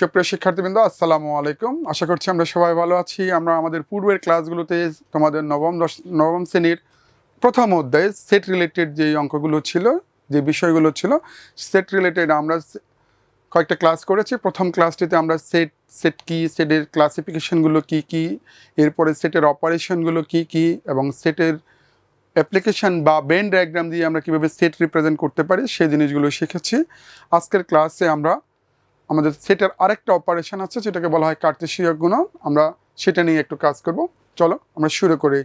সুপ্রিয় শিক্ষার্থীবৃন্দ, আসসালামু আলাইকুম। আশা করছি আমরা সবাই ভালো আছি। আমরা আমাদের পূর্বের ক্লাসগুলোতে তোমাদের নবম দশ, নবম শ্রেণির প্রথম অধ্যায়ে সেট রিলেটেড যে অঙ্কগুলো ছিল, যে বিষয়গুলো ছিল সেট রিলেটেড আমরা কয়েকটা ক্লাস করেছি। প্রথম ক্লাসটিতে আমরা সেট সেট কি সেটের ক্লাসিফিকেশনগুলো কি কি, এরপরে সেটের অপারেশনগুলো কি কি, এবং সেটের অ্যাপ্লিকেশন বা বেন ডায়াগ্রাম দিয়ে আমরা কীভাবে সেট রিপ্রেজেন্ট করতে পারি, সেই জিনিসগুলো শিখেছি। আজকের ক্লাসে আমরা আমাদের সেটার আরেকটা অপারেশন আছে, যেটাকে বলা হয় কার্তেশীয় গুণন আমরা সেটা নিয়ে একটু কাজ করব। চলো, আমরা শুরু করি।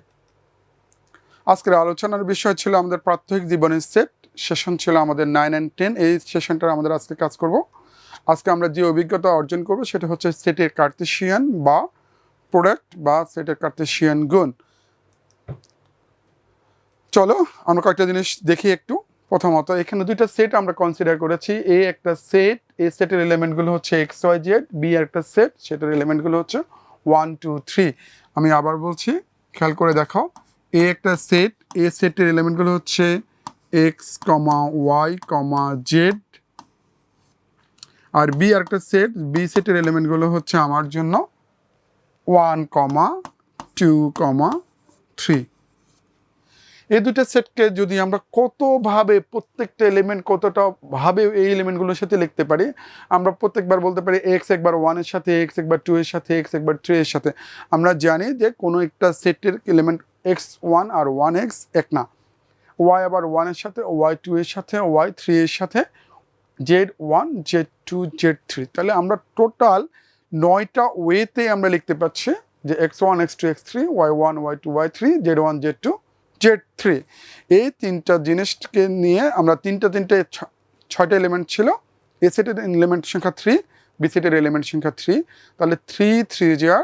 আজকের আলোচনার বিষয় ছিল আমাদের প্রাত্যহিক জীবনের সেট। সেশন ছিল আমাদের নাইন অ্যান্ড টেন এই সেশনটা আমাদের আজকে কাজ করব। আজকে আমরা যে অভিজ্ঞতা অর্জন করব, সেটা হচ্ছে সেটের কার্তেশিয়ান বা প্রোডাক্ট বা সেটের কার্তেশিয়ান গুণ। চলো, আমরা কয়েকটা জিনিস দেখি একটু। প্রথমত, এখানে দুইটা সেট আমরা কনসিডার করেছি। এ একটা সেট এ সেটের এলিমেন্টগুলো হচ্ছে এক্স ওয়াই জেড বি একটা সেট সেটের এলিমেন্টগুলো হচ্ছে ওয়ান টু থ্রি আমি আবার বলছি, খেয়াল করে দেখাও। এ একটা সেট এ সেটের এলিমেন্টগুলো হচ্ছে X comma Y comma Z আর বি আরেকটা সেট বি সেটের এলিমেন্টগুলো হচ্ছে আমার জন্য one comma two comma three এই দুটো সেটকে যদি আমরা কতভাবে প্রত্যেকটা এলিমেন্ট কতটা ভাবে এই এলিমেন্টগুলোর সাথে লিখতে পারি, আমরা প্রত্যেকবার বলতে পারি এক্স একবার ওয়ানের সাথে এক্স একবার টু এর সাথে এক্স একবার থ্রি এর সাথে। আমরা জানি যে কোনো একটা সেটের এলিমেন্ট এক্স ওয়ান আর ওয়ান এক্স এক না। ওয়াই আবার ওয়ানের সাথে ওয়াই টু এর সাথে ওয়াই থ্রি এর সাথে Z one Z two Z three তাহলে আমরা টোটাল নয়টা ওয়েতে আমরা লিখতে পারছি যে X one X two X three Y one Y two Y three Z one Z two Z three. এই তিনটা জিনিসকে নিয়ে আমরা তিনটা তিনটে ছয়টা এলিমেন্ট ছিল। এ সেটের এলিমেন্ট সংখ্যা থ্রি বি সেটের এলিমেন্ট সংখ্যা থ্রি তাহলে থ্রি থ্রি জিয়ার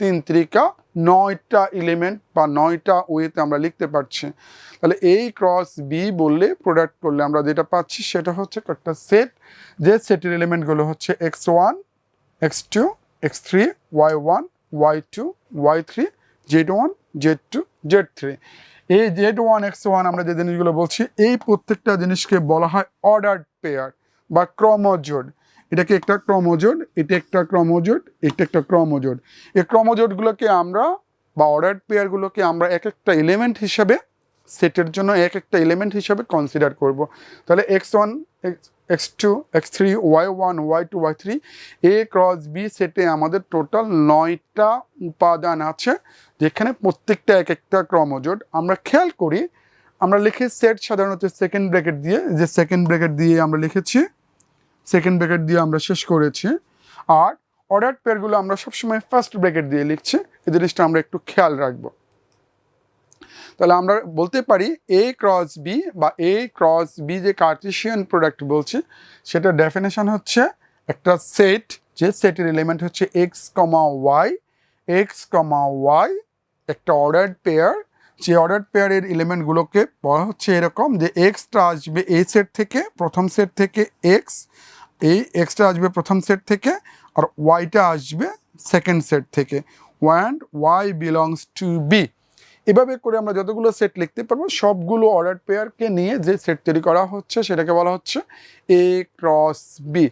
তিন ত্রিকা, নয়টা এলিমেন্ট বা নয়টা ওয়েতে আমরা লিখতে পারছি। তাহলে এই ক্রস বি বললে প্রোডাক্ট করলে আমরা যেটা পাচ্ছি সেটা হচ্ছে একটা সেট যে সেটের এলিমেন্টগুলো হচ্ছে X one X two X three Y one Y two Y three Z one Z two Z three এই জেড ওয়ান এক্স ওয়ান আমরা যে জিনিসগুলো বলছি, এই প্রত্যেকটা জিনিসকে বলা হয় অর্ডার্ড পেয়ার বা ক্রমজোড এটাকে একটা ক্রমজোড এটা একটা ক্রমজোড এটা একটা ক্রমজোড এই ক্রমজোডগুলোকে আমরা বা অর্ডার পেয়ারগুলোকে আমরা এক একটা এলিমেন্ট হিসাবে সেটের জন্য এক একটা এলিমেন্ট হিসাবে কনসিডার করব। তাহলে X one X X two X three Y one Y two Y three A cross B সেটে আমাদের টোটাল নয়টা উপাদান আছে, যেখানে প্রত্যেকটা এক একটা ক্রমজোট। আমরা খেয়াল করি, আমরা লিখি সেট সাধারণত সেকেন্ড ব্র্যাকেট দিয়ে, যে সেকেন্ড ব্র্যাকেট দিয়ে আমরা লিখেছি সেকেন্ড ব্র্যাকেট দিয়ে আমরা শেষ করেছি। আর অর্ডার পেয়ারগুলো আমরা সবসময় ফার্স্ট ব্র্যাকেট দিয়ে লিখছি, এই জিনিসটা আমরা একটু খেয়াল রাখব। তাহলে আমরা বলতে পারি এ ক্রস বি বা এ ক্রস বি যে কার্টেশিয়ান প্রোডাক্ট বলছি, সেটা ডেফিনেশন হচ্ছে একটা সেট যে সেটের এলিমেন্ট হচ্ছে x comma y x comma y একটা অর্ডার্ড পেয়ার যে অর্ডার্ড পেয়ারের এলিমেন্টগুলোকে বলা হচ্ছে এরকম যে এক্সটা আসবে এই সেট থেকে প্রথম সেট থেকে এক্স এই এক্সটা আসবে প্রথম সেট থেকে আর ওয়াইটা আসবে সেকেন্ড সেট থেকে। And Y belongs to B এভাবে করে আমরা যতগুলো সেট লিখতে পারব, সবগুলো অর্ডার পেয়ারকে নিয়ে যে সেট তৈরি করা হচ্ছে সেটাকে বলা হচ্ছে এ ক্রস বি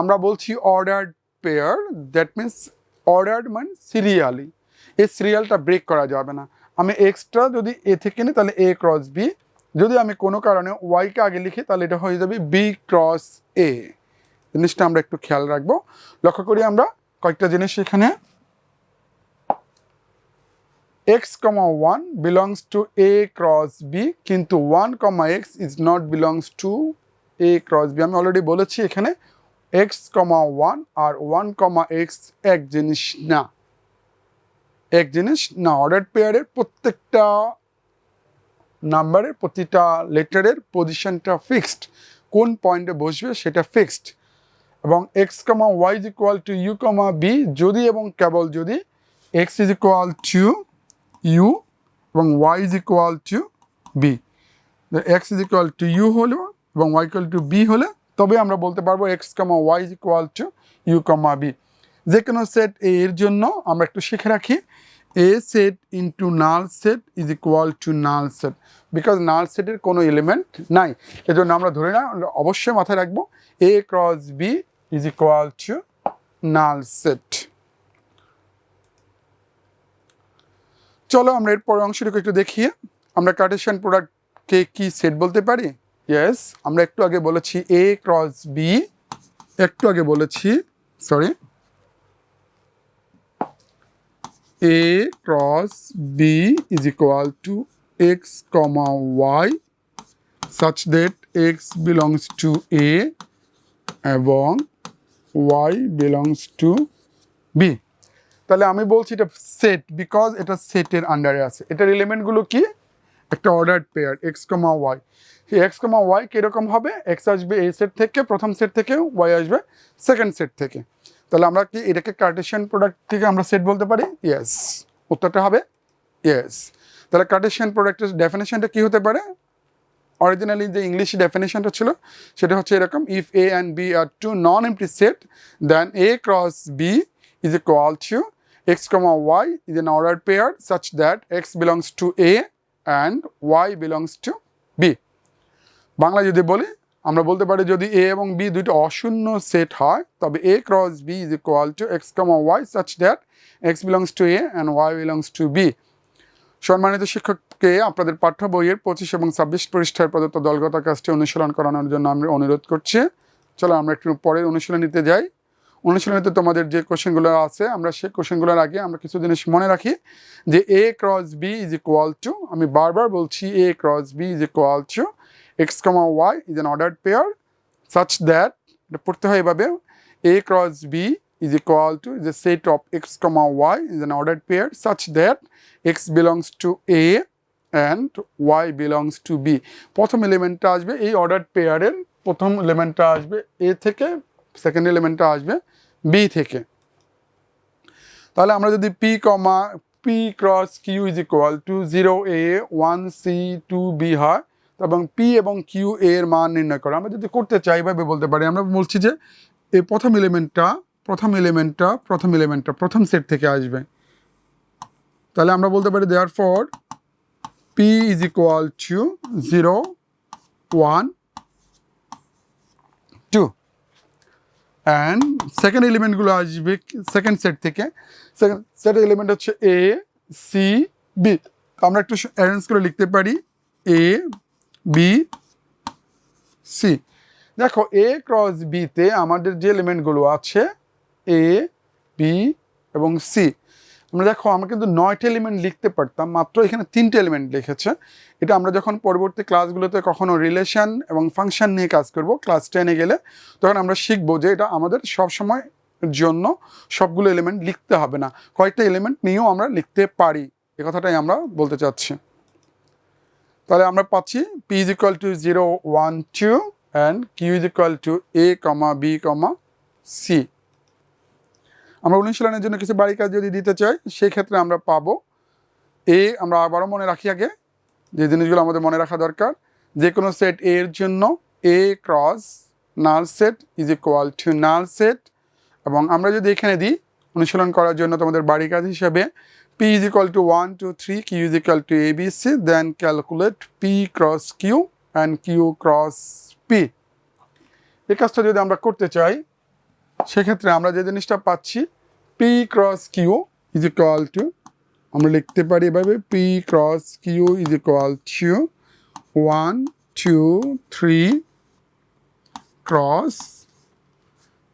আমরা বলছি ordered pair that means ordered মানে সিরিয়ালি এই সিরিয়ালটা ব্রেক করা যাবে না। আমি এক্সট্রা যদি এ থেকে নিই, তাহলে এ ক্রস বি যদি আমি কোনো কারণে ওয়াইকে আগে লিখি, তাহলে এটা হয়ে যাবে বি ক্রস এ জিনিসটা আমরা একটু খেয়াল রাখব। লক্ষ্য করি আমরা কয়েকটা জিনিস এখানে x comma 1 belongs to a cross b, কিন্তু 1 comma x is not belongs to a cross b. আমি অলরেডি বলেছি এখানে x comma 1 আর 1 comma x এক জিনিস না। এক জিনিস না অর্ডার পেয়ারের প্রত্যেকটা নাম্বারের প্রতিটা লেটারের পজিশনটা ফিক্সড কোন পয়েন্টে বসবে সেটা ফিক্সড এবং X comma Y is equal to U comma B যদি এবং কেবল যদি X is equal to U এবং Y is equal to B X is equal to U হলো, এবং ওয়াই ইকুয়াল টু বি হলে তবে আমরা বলতে পারব X comma Y is equal to U comma B যে কোনো সেট এ এর জন্য আমরা একটু শিখে রাখি A set into null set is equal to null set because null সেটের কোনো এলিমেন্ট নাই। এজন্য আমরা ধরে না অবশ্যই মাথায় রাখব A cross B is equal to null set চলো আমরা এর পরের অংশটুকু একটু দেখিয়ে আমরা কার্টেশিয়ান প্রোডাক্টকে কি সেট বলতে পারি? ইয়েস আমরা একটু আগে বলেছি এ ক্রস বি একটু আগে বলেছি sorry A cross B is equal to X comma Y such that X belongs to A এবং ওয়াই বিলংস টু b. তাহলে আমি বলছি এটা সেট বিকজ এটা সেটের আন্ডারে আছে। এটার এলিমেন্টগুলো কি? একটা order pair X comma Y X comma Y কীরকম হবে? এক্স আসবে এই সেট থেকে, প্রথম সেট থেকে ওয়াই আসবে সেকেন্ড সেট থেকে। তাহলে আমরা কি এটাকে কার্টেশিয়ান প্রোডাক্ট থেকে আমরা সেট বলতে পারি? ইয়েস উত্তরটা হবে ইয়েস তাহলে কার্টেশিয়ান প্রোডাক্টের ডেফিনেশনটা কি হতে পারে? অরিজিনালি যে ইংলিশ ডেফিনেশনটা ছিল, সেটা হচ্ছে এরকম if A and B are two non empty set then A cross B is equal to X comma Y is an order pair such that X belongs to A and Y belongs to B Bangla যদি বলি, আমরা বলতে পারি যদি এ এবং B দুইটা অশূন্য set হয়, তবে A cross B is equal to X comma Y such that X belongs to A and Y belongs to B সম্মানিত শিক্ষককে আপনাদের পাঠ্য বইয়ের পঁচিশ এবং ছাব্বিশ পৃষ্ঠার প্রদত্ত দলগত কাজটি অনুশীলন করানোর জন্য আমরা অনুরোধ করছি। চলো আমরা একটু পরের অনুশীলনীতে যাই। অনুশীলনীতে তোমাদের যে কোশ্চেনগুলো আছে, আমরা সেই কোশ্চেনগুলোর আগে আমরা কিছু জিনিস মনে রাখি যে A cross B is equal to আমি বারবার বলছি A cross B is equal to X comma Y is an order pair such that এটা পড়তে হয় এভাবে, a cross b is equal to the set of x comma y is an ordered pair such that x belongs to a and y belongs to b. প্রথম এলিমেন্টটা আসবে এই order পেয়ারের প্রথম এলিমেন্টটা আসবে a থেকে সেকেন্ড এলিমেন্টটা আসবে বি থেকে। তাহলে আমরা যদি p comma P cross Q is equal to zero A one C two B হয়, এবং পি এবং q এর মান নির্ণয় করা। আমরা যদি করতে চাই ভাবে বলতে পারি। আমরা বলছি যে এই প্রথম এলিমেন্টটা প্রথম এলিমেন্টটা প্রথম এলিমেন্টটা প্রথম সেট থেকে আসবে। তাহলে আমরা বলতে পারি therefore P is equal to zero one two and second এলিমেন্টগুলো আসবে সেকেন্ড সেট থেকে। সেকেন্ড সেট এলিমেন্ট হচ্ছে এ সি বি আমরা একটু অ্যারেঞ্জ করে লিখতে পারি। এ বি সি দেখো এ ক্রস বিতে আমাদের যে এলিমেন্টগুলো আছে এ বি এবং সি আমরা দেখো, আমরা কিন্তু নয়টা এলিমেন্ট লিখতে পারতাম, মাত্র এখানে তিনটে এলিমেন্ট লিখেছে। এটা আমরা যখন পরবর্তী ক্লাসগুলোতে কখনো রিলেশন এবং ফাংশন নিয়ে কাজ করব ক্লাস টেনে গেলে, তখন আমরা শিখব যে এটা আমাদের সবসময় জন্য সবগুলো এলিমেন্ট লিখতে হবে না। কয়েকটা এলিমেন্ট নিয়েও আমরা লিখতে পারি। এ কথাটাই আমরা বলতে চাচ্ছি। তাহলে আমরা পাচ্ছি P is equal to zero one two and Q is equal to A comma B comma C আমরা অনুশীলনের জন্য কিছু বাড়ি কাজ যদি দিতে চাই সেই ক্ষেত্রে আমরা পাবো। এ আমরা আবারও মনে রাখি আগে, যে জিনিসগুলো আমাদের মনে রাখা দরকার। যে কোনো সেট এ এর জন্য A cross null set is equal to null set. এবং আমরা যদি এখানে দিই, অনুশীলন করার জন্য তোমাদের বাড়ি কাজ হিসাবে P is equal to one two three Q is equal to A B C then calculate P cross Q and Q cross P এই কাজটা যদি আমরা করতে চাই সেক্ষেত্রে আমরা যে জিনিসটা পাচ্ছি P cross Q is equal to আমরা লিখতে পারি এভাবে P cross Q is equal to one two three cross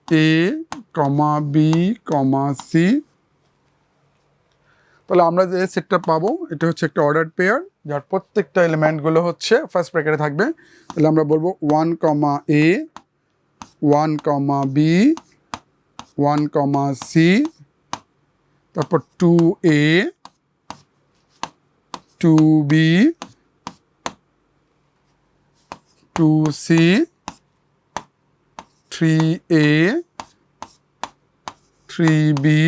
A comma B comma C তাহলে আমরা যে সেটটা পাবো, এটা হচ্ছে একটা অর্ডার পেয়ার যার প্রত্যেকটা এলিমেন্টগুলো হচ্ছে ফার্স্ট ব্র্যাকেটে থাকবে। তাহলে আমরা বলব one comma A one comma B one comma C তারপর two A two B two C three A three B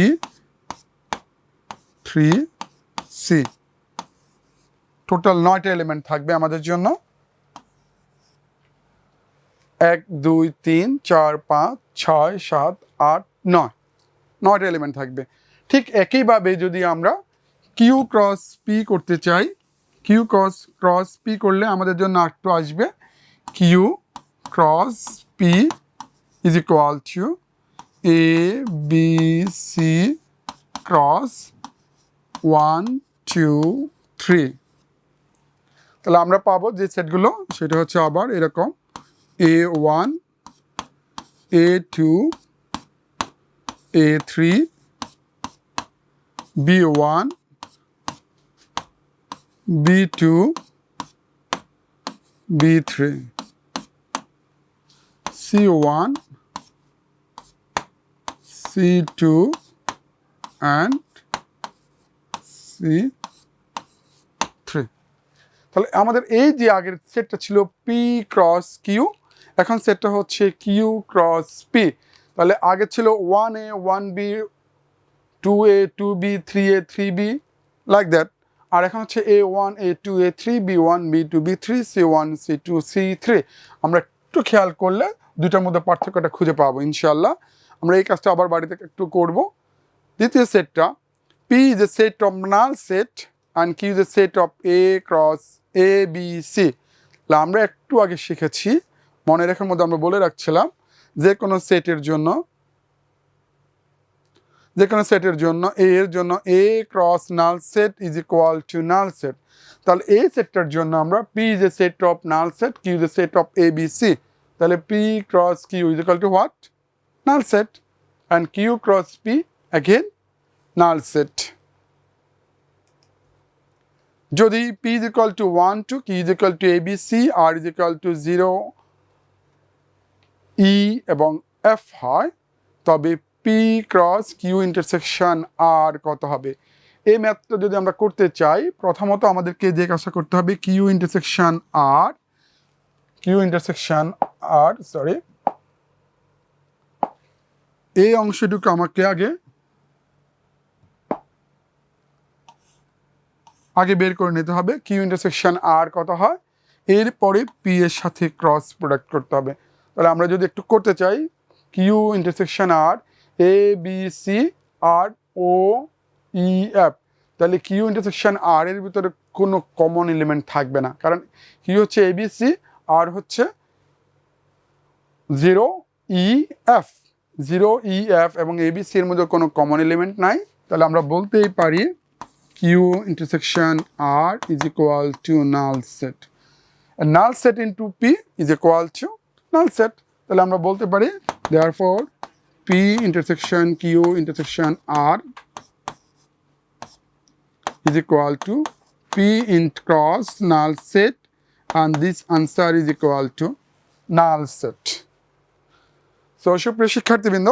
three C total নয়টা এলিমেন্ট থাকবে আমাদের জন্য। এক, দুই, তিন, চার, পাঁচ, ছয়, সাত, আট নয়, নয়টা এলিমেন্ট থাকবে। ঠিক একইভাবে যদি আমরা কিউ ক্রস পি করতে চাই কিউ ক্রস ক্রস পি করলে আমাদের জন্য একটু আসবে। Q cross P is equal to A B C cross one two three তাহলে আমরা পাবো যে সেটগুলো, সেটা হচ্ছে আবার এরকম। A one A two A three B one B two B three C one C two and C three তাহলে আমাদের এই যে আগের সেটটা ছিল পি ক্রস কিউ এখন সেটটা হচ্ছে কিউ ক্রস পি তাহলে আগে ছিল one A one B two A two B three A three B like that আর এখন হচ্ছে A one A two A three B one B two B three C one C two C three আমরা একটু খেয়াল করলে দুটার মধ্যে পার্থক্যটা খুঁজে পাবো ইনশাল্লাহ আমরা এই কাজটা আবার বাড়িতে একটু করব। দ্বিতীয় সেটটা P is a set of null set and Q is a set of A cross A B C আমরা একটু আগে শিখেছি, মনে রেখার মধ্যে আমরা বলে রাখছিলাম যে কোনো সেটের জন্য, যে কোনো সেটের জন্য এ এর জন্য A cross null set is equal to null set তাহলে এই সেটটার জন্য আমরা P is a set of null set Q is a set of A B C তাহলে P cross Q is equal to what null set and Q cross P again null set যদি P is equal to one two Q is equal to A B C R is equal to zero E এবং F হয়, তবে P cross Q intersection R কত হবে? এই ম্যাথটা যদি আমরা করতে চাই, প্রথমত আমাদেরকে যে কাজটা করতে হবে Q intersection R Q intersection R sorry এই অংশটুকু আমাকে আগে আগে বের করে নিতে হবে। কিউ ইন্টারসেকশন আর কত হয়? এরপরে পি এর সাথে ক্রস প্রোডাক্ট করতে হবে। তাহলে আমরা যদি একটু করতে চাই Q intersection R A B C R O E F তাহলে কিউ ইন্টারসেকশন আর এর ভিতরে কোনো কমন এলিমেন্ট থাকবে না। কারণ কিউ হচ্ছে এ বি সি আর হচ্ছে zero E F zero E F এবং এ বি সি এর মধ্যে কোনো কমন এলিমেন্ট নাই। তাহলে আমরা বলতেই পারি Q intersection R is equal to null set null set into P is equal to null set তাহলে আমরা বলতে পারি therefore P intersection Q intersection R is equal to p int cross null set, and this answer is equal to null set. So সুপ্রিয় শিক্ষার্থীবৃন্দ,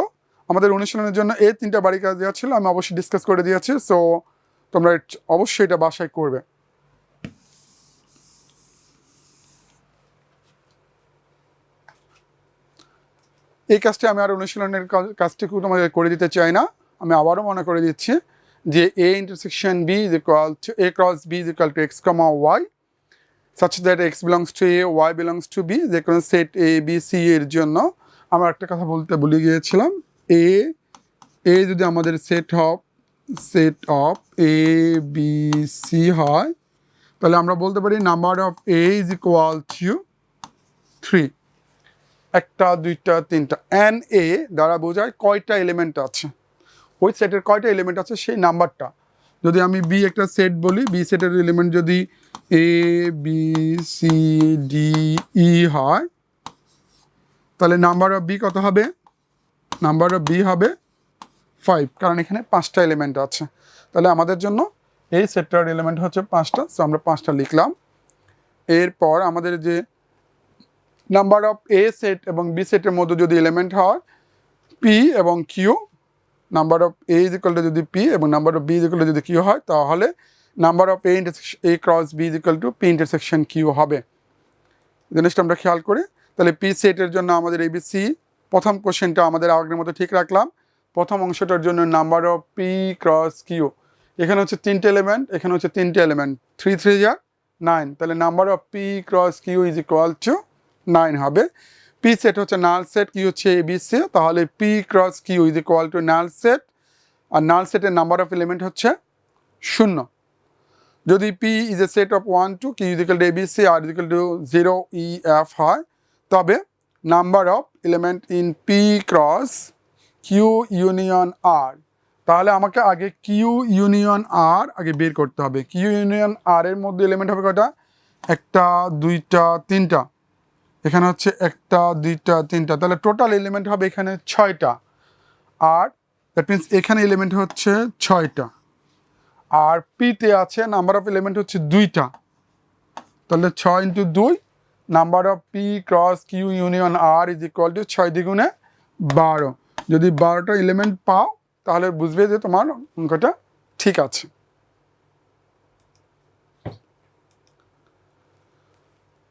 আমাদের অনুশীলনের জন্য এই তিনটা বাড়ি কাজ দেওয়া ছিল, আমি অবশ্যই ডিসকাস করে দিয়েছি সো তোমরা অবশ্যই এটা বাসায় করবে এই কাজটি আমি আর অনুশীলনের কাজ- কাজটিকে তোমাদের করে দিতে চাই না। আমি আবারও মনে করে দিচ্ছি যে A intersection B is equal to A cross B is equal to X comma Y such that X belongs to A Y belongs to B যে কোনো সেট এ বি সি এর জন্য। আমরা একটা কথা বলতে ভুলে গিয়েছিলাম। এ এ যদি আমাদের set of set of A B C হয়, তাহলে আমরা বলতে পারি number of A is equal to three একটা, দুইটা, তিনটা এন এ দ্বারা বোঝায় কয়টা এলিমেন্ট আছে। ওই সেটের কয়টা এলিমেন্ট আছে সেই নাম্বারটা যদি আমি বি একটা সেট বলি বি সেটের এলিমেন্ট যদি A B C D E হয়, তাহলে নাম্বার অফ বি কত হবে? নাম্বার অফ বি হবে ফাইভ কারণ এখানে পাঁচটা এলিমেন্ট আছে। তাহলে আমাদের জন্য এই সেটটার এলিমেন্ট হচ্ছে পাঁচটা সো আমরা পাঁচটা লিখলাম। এরপর আমাদের যে নাম্বার অফ এ সেট এবং বি সেটের মধ্যে যদি এলিমেন্ট হয় পি এবং Q number of A is equal to যদি পি এবং number of B is equal to যদি কিউ হয়, তাহলে number of A intersection A cross B is equal to P intersection Q হবে। জিনিসটা আমরা খেয়াল করি। তাহলে পি সেটের জন্য আমাদের এ এবিসি প্রথম কোশ্চেনটা আমাদের আগের মতো ঠিক রাখলাম। প্রথম অংশটার জন্য number of P cross Q এখানে হচ্ছে তিনটে এলিমেন্ট এখানে হচ্ছে তিনটে এলিমেন্ট থ্রি থ্রি যা নাইন তাহলে number of P cross Q is equal to nine হবে। পি সেট হচ্ছে নাল সেট কি হচ্ছে এ বি সি তাহলে P cross Q is equal to null set R null সেটের নাম্বার অফ এলিমেন্ট হচ্ছে শূন্য। যদি P is a set of one two Q is equal to A B C R is equal to zero E F হয়, তবে number of element in P cross Q union R তাহলে আমাকে আগে Q union আর আগে বের করতে হবে। Q union আর এর মধ্যে এলিমেন্ট হবে কটা একটা, দুইটা, তিনটা। এখানে হচ্ছে একটা, দুইটা, তিনটা, তাহলে টোটাল এলিমেন্ট হবে এখানে ছয়টা। আর দ্যাট মিন্স এখানে এলিমেন্ট হচ্ছে ছয়টা। আর পিতে আছে নাম্বার অফ এলিমেন্ট হচ্ছে দুইটা। তাহলে ছয় ইন্টু দুই number of P cross Q union R is equal to ছয় দ্বিগুণে বারো। যদি বারোটা এলিমেন্ট পাও, তাহলে বুঝবে যে তোমার অঙ্কটা ঠিক আছে।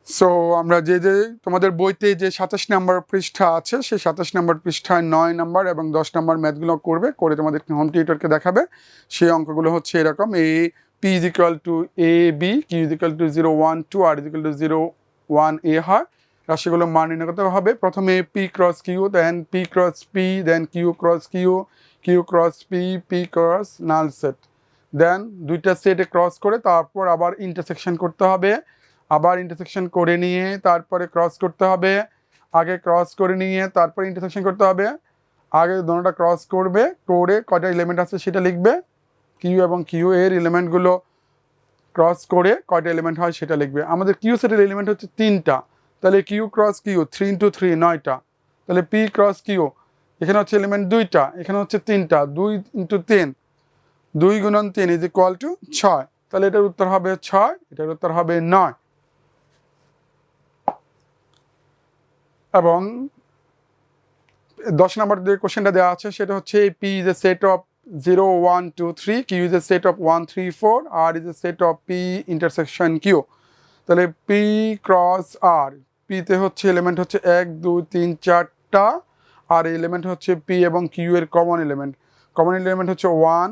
সো আমরা যে যে তোমাদের বইতে যে সাতাশ নাম্বার পৃষ্ঠা আছে, সেই সাতাশ নাম্বার পৃষ্ঠায় নয় নাম্বার এবং দশ নাম্বার ম্যাথগুলো করবে, করে তোমাদের হোম টিউটরকে দেখাবে। সেই অঙ্কগুলো হচ্ছে এরকম এ P is equal to A B Q is equal to zero one two R is equal to zero one এ হয় রাশিগুলো মান নির্ণয় করতে হবে। প্রথমে P cross Q then P cross P then Q cross Q Q cross P P cross null set then দুইটা সেটে cross করে তারপর আবার ইন্টারসেকশন করতে হবে। আবার ইন্টারসেকশন করে নিয়ে তারপরে ক্রস করতে হবে। আগে ক্রস করে নিয়ে তারপরে ইন্টারসেকশন করতে হবে। আগে দোনোটা ক্রস করবে, করে কয়টা এলিমেন্ট আছে সেটা লিখবে। কিউ এবং কিউ এর এলিমেন্টগুলো ক্রস করে কয়টা এলিমেন্ট হয় সেটা লিখবে। আমাদের কিউ সেটের এলিমেন্ট হচ্ছে তিনটা। তাহলে Q cross Q three into three নয়টা। তাহলে পি ক্রস কিউ এখানে হচ্ছে এলিমেন্ট দুইটা, এখানে হচ্ছে তিনটা, দুই ইন্টু তিন, দুই গুণন তিন ইজ ইকুয়াল টু ছয়। তাহলে এটার উত্তর হবে ছয়, এটার উত্তর হবে নয়। এবং দশ নম্বর যে কোশ্চেনটা দেওয়া আছে, সেটা হচ্ছে P is a set of zero one two three Q is a set of one three four R is a set of P intersection Q তাহলে পি ক্রস আর পিতে হচ্ছে এলিমেন্ট হচ্ছে এক, দুই, তিন, চারটা, আর এলিমেন্ট হচ্ছে পি এবং কিউ এর কমন এলিমেন্ট কমন এলিমেন্ট হচ্ছে one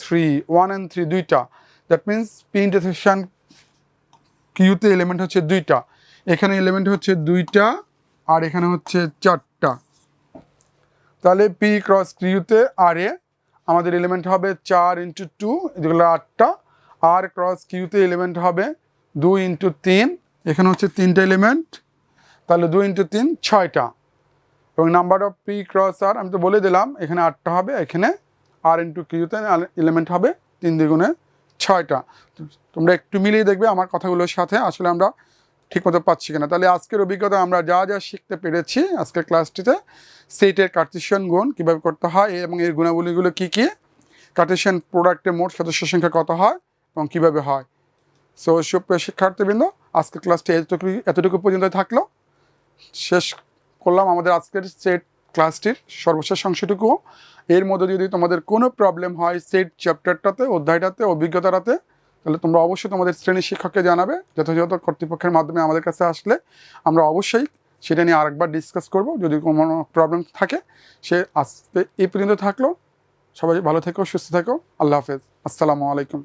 three one and three দুইটা। দ্যাট মিন্স পি ইন্টারসেকশন কিউতে এলিমেন্ট হচ্ছে দুইটা। এখানে এলিমেন্ট হচ্ছে দুইটা আর এখানে হচ্ছে চারটা। তাহলে পি ক্রস কিউতে আর এ আমাদের এলিমেন্ট হবে চার ইন্টু টু যেগুলো আটটা। আর ক্রস কিউতে এলিমেন্ট হবে দুই ইন্টু তিন, এখানে হচ্ছে তিনটে এলিমেন্ট তাহলে দুই ইন্টু তিন, ছয়টা। এবং number of P cross R আমি তো বলে দিলাম, এখানে আটটা হবে, এখানে আর ইন্টু কিউতে এলিমেন্ট হবে তিন দ্বিগুণে ছয়টা। তোমরা একটু মিলিয়ে দেখবে আমার কথাগুলোর সাথে। আসলে আমরা ঠিকমতো পাচ্ছি কিনা। তাহলে আজকের অভিজ্ঞতা আমরা যা যা শিখতে পেরেছি আজকের ক্লাসটিতে সেটের কার্টিশিয়ান গুণ কীভাবে করতে হয় এবং এর গুণাবলীগুলো কী কী কার্টিশিয়ান প্রোডাক্টের মোট সদস্য সংখ্যা কত হয় এবং কীভাবে হয়। সো সুপ্রিয় শিক্ষার্থীবৃন্দ, আজকের ক্লাসটি এতটুকু এতটুকু পর্যন্ত থাকল। শেষ করলাম আমাদের আজকের সেট ক্লাসটির সর্বশেষ অংশটুকুও এর মধ্যে যদি তোমাদের কোনো প্রবলেম হয়, সেট চ্যাপ্টারটাতে অধ্যায়টাতে, অভিজ্ঞতাটাতে তাহলে তোমরা অবশ্যই তোমাদের শ্রেণির শিক্ষককে জানাবে, যথাযথ কর্তৃপক্ষের মাধ্যমে আমাদের কাছে আসলে আমরা অবশ্যই সেটা নিয়ে আরেকবার ডিসকাস করব। যদি কোনো প্রবলেম থাকে, সে আসতে এই পর্যন্ত থাকল। সবাই ভালো থেকো, সুস্থ থেকো। আল্লাহ হাফেজ। আসসালামু আলাইকুম।